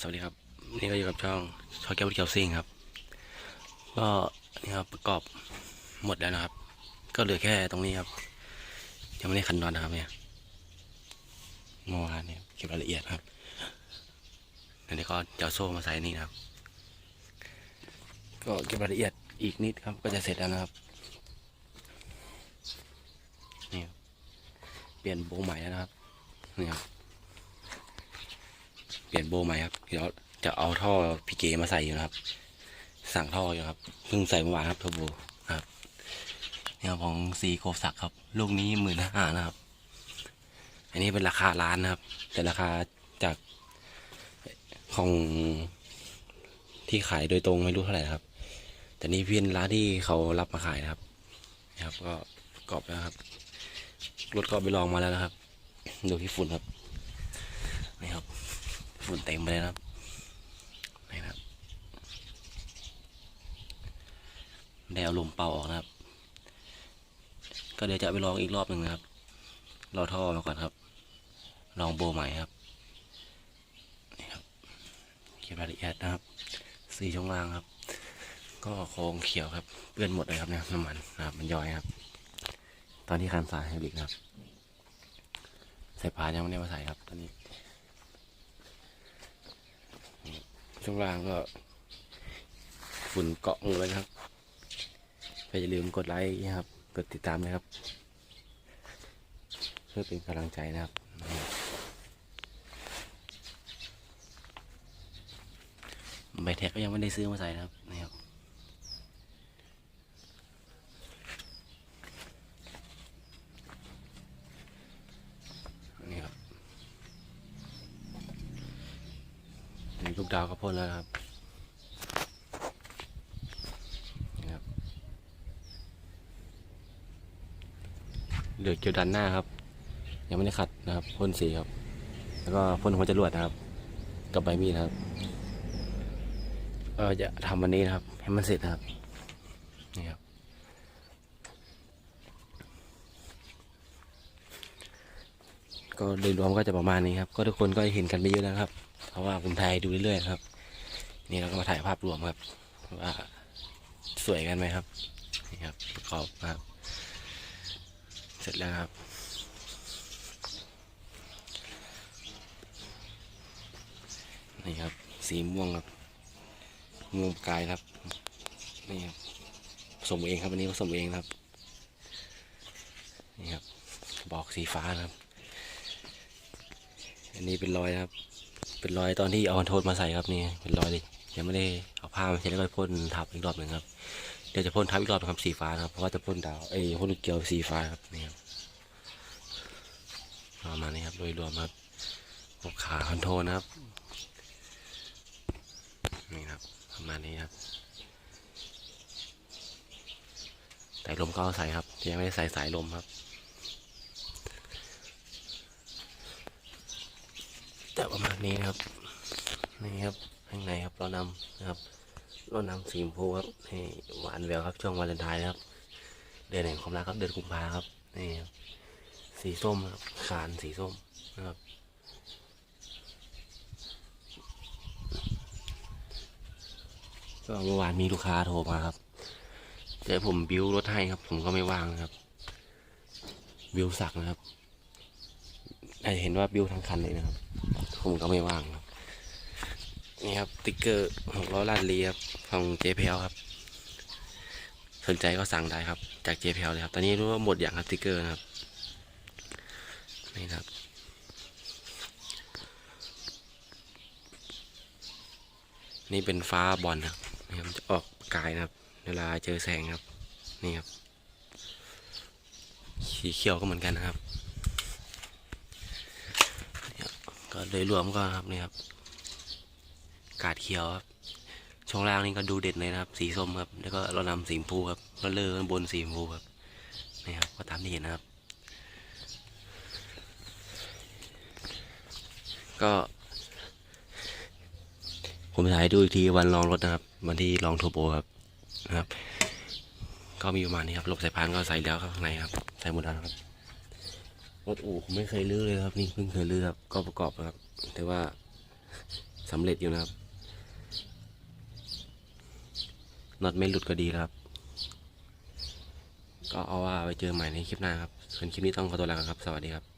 สวัสดีครับนี่ก็อยู่กับช่องช่อแก้วเกียวซิงครับ ก็นี่ครับประกอบหมดแล้วนะครับ ก็เหลือแค่ตรงนี้ครับยังไม่ได้คันนอนนะครับเนี่ยเมื่อวานเนี่ยเก็บรายละเอียดครับอันนี้ก็จะเอาโซ่มาใส่นี่นะครับ ก็เก็บรายละเอียดอีกนิดครับ ก็จะเสร็จแล้วนะครับนี่เปลี่ยนโบว์ใหม่แล้วนะครับนี่ครับ ลี่ยนโบว์ใหม่ครับเดี๋ยวจะเอาท่อพีเกมาใส่อยู่นะครับ สั่งท่ออยู่ครับเพิ่งใส่เมื่อวานครับเทอร์โบครับนี่ครับของซีโคสักครับ ลูกนี้หมื่นห้านะครับ อันนี้เป็นราคาร้านนะครับ แต่ราคาจากของที่ขายโดยตรงไม่รู้เท่าไหร่นะครับ แต่นี่เพียนร้านที่เขารับมาขายนะครับนะครับ ก็ปรอบแล้วครับรถก็ไปลองมาแล้วนะครับ ดูที่ฝุ่นครับ ฝุ่นเต็มไปเลยนะครับนี่ครับได้เอาลมเป่าออกนะครับ ก็เดี๋ยวจะไปลองอีกรอบหนึ่งนะครับรอท่อมาก่อนครับ ลองโบใหม่ครับนี่ครับเก็บรายละเอียดนะครับสีช่องล่างครับ ก็โครงเขียวครับเปื้อนหมดเลยครับเนี่ยน้ำมันนะครับมันย้อยครับ ตอนที่คันสายไฮบริดครับใส่พานยังไม่ได้มาใส่ครับตอนนี้ ข้างล่างก็ฝุ่นเกาะมือไว้นะครับก็อย่าลืมกดไลค์นะครับ กดติดตามนะครับ เพื่อเป็นกำลังใจนะครับ ใบแท็กก็ยังไม่ได้ซื้อมาใส่นะครับนี่ครับ นี่ครับนี่ ลูกดาวก็พ่นแล้วครับนี่ครับ เหลือเกี่ยวดันหน้าครับ ยังไม่ได้ขัดนะครับพ่นสีครับ แล้วก็พ่นหัวจรวดนะครับ กับใบมีดนะครับเออจะทำวันนี้นะครับ ให้มันเสร็จนะครับนี่ครับก็โดยรวมก็จะประมาณนี้ครับ ก็ทุกคนก็เห็นกันไปเยอะแล้วครับ เพราะว่าผมถ่ายดูเรื่อยๆครับ นี่เราก็มาถ่ายภาพรวมครับ ว่าสวยกันไหมครับนี่ครับประกอบครับ เสร็จแล้วครับนี่ครับ สีม่วงครับม่วงกายครับนี่ครับผสมเองครับวันนี้ผสมเองครับนี่ครับบอกสีฟ้านะครับ อันนี้เป็นรอยนะครับ เป็นรอยตอนที่เอาคอนโทรลมาใส่ครับนี่เป็นรอยเลยยังไม่ได้เอาผ้ามาเช็ดแล้วก็พ่นทับอีกรอบหนึ่งครับเดี๋ยวจะพ่นทับอีกรอบนะครับสีฟ้าครับเพราะว่าจะพ่นดาวเอ้พ่นเกลียวสีฟ้าครับนี่ครับประมาณนี้ครับโดยรวมครับพวกขาคอนโทรนะครับนี่ครับประมาณนี้ครับสายลมก็ใส่ครับยังไม่ได้ใส่สายลมครับ แต่ประมาณนี้นะครับนี่ครับข้างในครับเรานำนะครับเรานำสีชมพูครับนี่หวานแววครับช่วงวาเลนไทน์ครับ เดือนแห่งความรักครับเดือนกุมภาครับนี่ครับสีส้มครับขานสีส้มนะครับก็เมื่อวานมีลูกค้าโทรมาครับจะให้ผมบิวรถให้ครับ ผมก็ไม่ว่างนะครับ บิวสักนะครับอาจจะเห็นว่าบิวทั้งคันเลยนะครับ ผมก็ไม่ว่างครับ นี่ครับติ๊กเกอร์หกล้อลาดเลีครับของเจเพลครับ สนใจก็สั่งได้ครับ จากเจเพลเลยครับ ตอนนี้รู้ว่าหมดอย่างครับติ๊กเกอร์นะครับ นี่ครับนี่เป็นฟ้าบอลนะครับนี่ครับมันจะออกกายนะครับ เวลาเจอแสงครับ นี่ครับ สีเขียวก็เหมือนกันนะครับ ก็โดยรวมก็ครับนี่ครับ กาดเขียวครับ ช่องล่างนี่ก็ดูเด็ดเลยนะครับ สีส้มครับ แล้วก็เรานำสีชมพูครับเราเลื่อนบนสีชมพูครับ นี่ครับ ก็ตามที่เห็นนะครับ ก็ ผมถ่ายดูอีกทีวันลองรถนะครับ วันที่ลองโทโบครับนะครับ ก็มีประมาณนี้ครับ หลบสายพานก็ใส่แล้วข้างในครับ ใส่หมดแล้วครับ รถอู่ผมไม่เคยลื้อเลยครับ นี่เพิ่งเคยลื้อครับก็ประกอบนะครับ แต่ว่าสำเร็จอยู่นะครับน็อตไม่หลุดก็ดีครับ ก็เอาว่าไปเจอใหม่ในคลิปหน้าครับส่วนคลิปนี้ต้องขอตัวลาครับ สวัสดีครับ